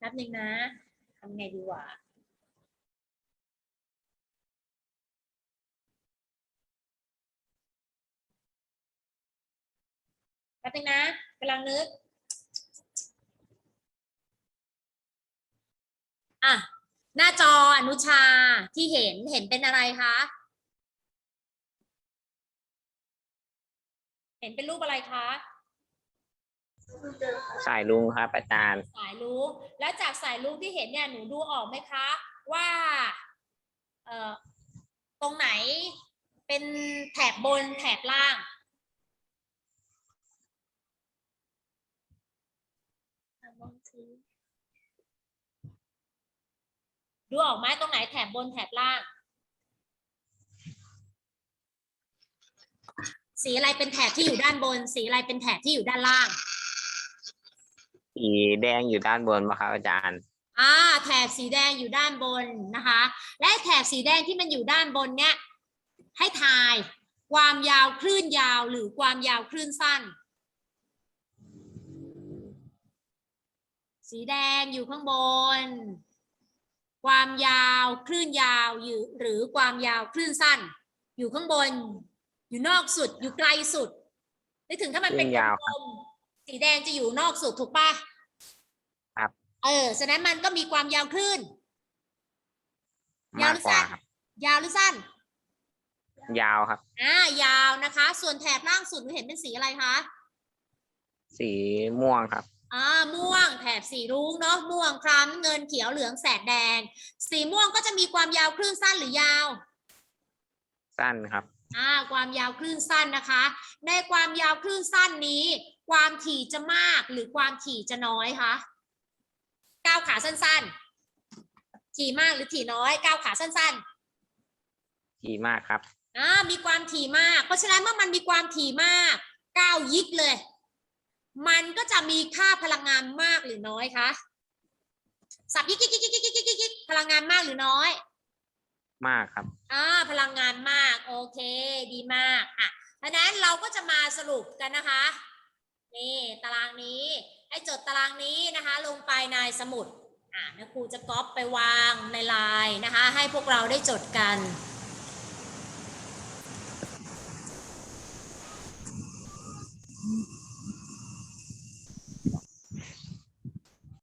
ป๊บหนึ่งนะทำไงดีวะแป๊บนึงนะกำลังนึก อะ หน้าจออนุชาที่เห็นเห็นเป็นอะไรคะ เห็นเป็นรูปอะไรคะ สายลุงครับอาจารย์ สายลุงแล้วจากสายลุงที่เห็นเนี่ยหนูดูออกไหมคะ ว่าเอ่อตรงไหนเป็นแถบบนแถบล่าง ดูออกไหมตรงไหนแถบบนแถบล่าง สีอะไรเป็นแถบที่อยู่ด้านบน สีอะไรเป็นแถบที่อยู่ด้านล่าง สีแดงอยู่ด้านบนมาครับอาจารย์ อ่า แถบสีแดงอยู่ด้านบนนะคะ และแถบสีแดงที่มันอยู่ด้านบนเนี้ยให้ทาย ความยาวคลื่นยาวหรือความยาวคลื่นสั้น สีแดงอยู่ข้างบน ความยาวคลื่นยาวอยู่หรือความยาวคลื่นสั้น อยู่ข้างบน อยู่นอกสุดอยู่ไกลสุดนึกถึงถ้ามันเป็นคลื่นยาว กลมๆ สีแดงจะอยู่นอกสุดถูกปะครับ เออฉะนั้นมันก็มีความยาวคลื่น ยามาวกหรือกว่าสั้นครับ ยาวหรือสั้นยาวครับ อ่ายาวนะคะ ส่วนแถบล่างสุดหนูเห็นเป็นสีอะไรคะ สีม่วงครับ อ่าม่วงแถบสีรุ้งเนาะม่วงคล้ำเงินเขียวเหลืองแสดแดง สีม่วงก็จะมีความยาวคลื่นสั้นหรือยาว สั้นครับ ความยาวคลื่นสั้นนะคะ ในความยาวคลื่นสั้นนี้ ความถี่จะมากหรือความถี่จะน้อยคะก้าวขาสั้นๆ ถี่มากหรือถี่น้อยก้าวขาสั้นๆ ถี่มากครับอ่ามีความถี่มาก เพราะฉะนั้นเมื่อมันมีความถี่มากก้าวยิกเลย มันก็จะมีค่าพลังงานมากหรือน้อยคะสับยิกยิกยิกยิกยิกยิกพลังงานมากหรือน้อย มากครับอ่าพลังงานมาก โอเค ดีมากอะดังนั้นเราก็จะมาสรุปกันนะคะนี่ตารางนี้ให้จดตารางนี้นะคะ ลงไปในสมุดอ่านะครูจะก๊อปไปวางในไลน์นะคะ ให้พวกเราได้จดกัน